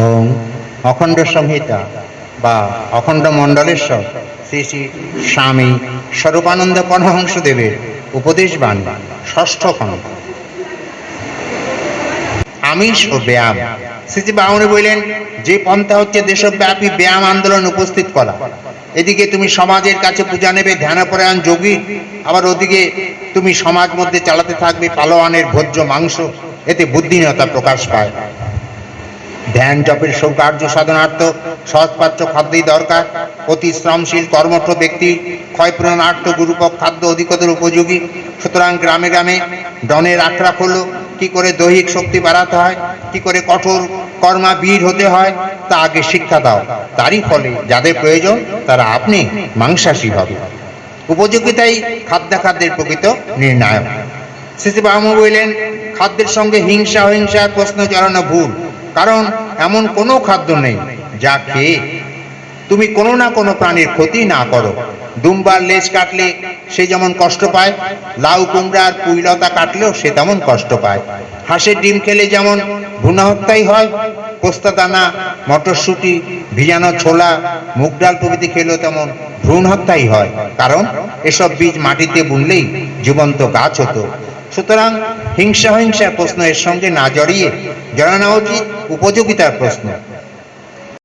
ওম অখণ্ড সংহিতা বা অখণ্ড মণ্ডলেশ্বর শ্রী শ্রী স্বামী স্বরূপানন্দ পরমহংসদেবের উপদেশ বাণী ষষ্ঠ খণ্ড। আমিষ ও ব্যায়াম। শ্রীজি বামুনি বললেন, যে পন্থা হচ্ছে দেশব্যাপী ব্যায়াম আন্দোলন উপস্থিত করা। এদিকে তুমি সমাজের কাছে পূজা নেবে, ধ্যানপরায়ণ যোগী। আবার ওদিকে তুমি সমাজ মধ্যে চালাতে থাকবে পালোয়ানের ভোজ্য মাংস। এতে বুদ্ধিহীনতা প্রকাশ পায়। ধ্যান জপের সৌকার্য সাধনার্থ সহজপাচ্য খাদ্যই দরকার। অতি শ্রমশীল, কর্মঠ ব্যক্তি ক্ষয়পূরণার্থ গুরুপক খাদ্য অধিকতর উপযোগী। সুতরাং গ্রামে গ্রামে ডনের আখড়া হলো কি করে দৈহিক শক্তি বাড়াতে হয়? কি করে কঠোর কর্মা বীর হতে হয়? তা আগে শিক্ষা দাও। তারই ফলে যাদের প্রয়োজন, তারা আপনি মাংসাশী হবে। উপযোগিতাই খাদ্যাখাদ্যের প্রকৃত নির্ণায়ক। শ্রী বামু বললেন, খাদ্যের সঙ্গে হিংসা অহিংসার প্রশ্ন চালানো ভুল। কারণ এমন কোনো খাদ্য নেই যা খেয়ে তুমি কোনো না কোনো প্রাণীর ক্ষতি না করো। দুম্বার লেজ কাটলে সে যেমন কষ্ট পায়, লাউ কুমড়ার পুইলতা কাটলেও সে তেমন কষ্ট পায়। হাঁসের ডিম খেলে যেমন ভ্রূণহত্যাই হয় পোস্তা দানা মটরশুঁটি, ভিজানো ছোলা, মুগ ডাল প্রভৃতি খেলেও তেমন ভ্রূণ হত্যাই হয়। কারণ এসব বীজ মাটিতে বুনলেই জীবন্ত গাছ হতো। সুতরাং হিংসা হিংসার প্রশ্ন এর সঙ্গে না জড়িয়ে জড়ানো উচিত উপযোগিতার প্রশ্ন।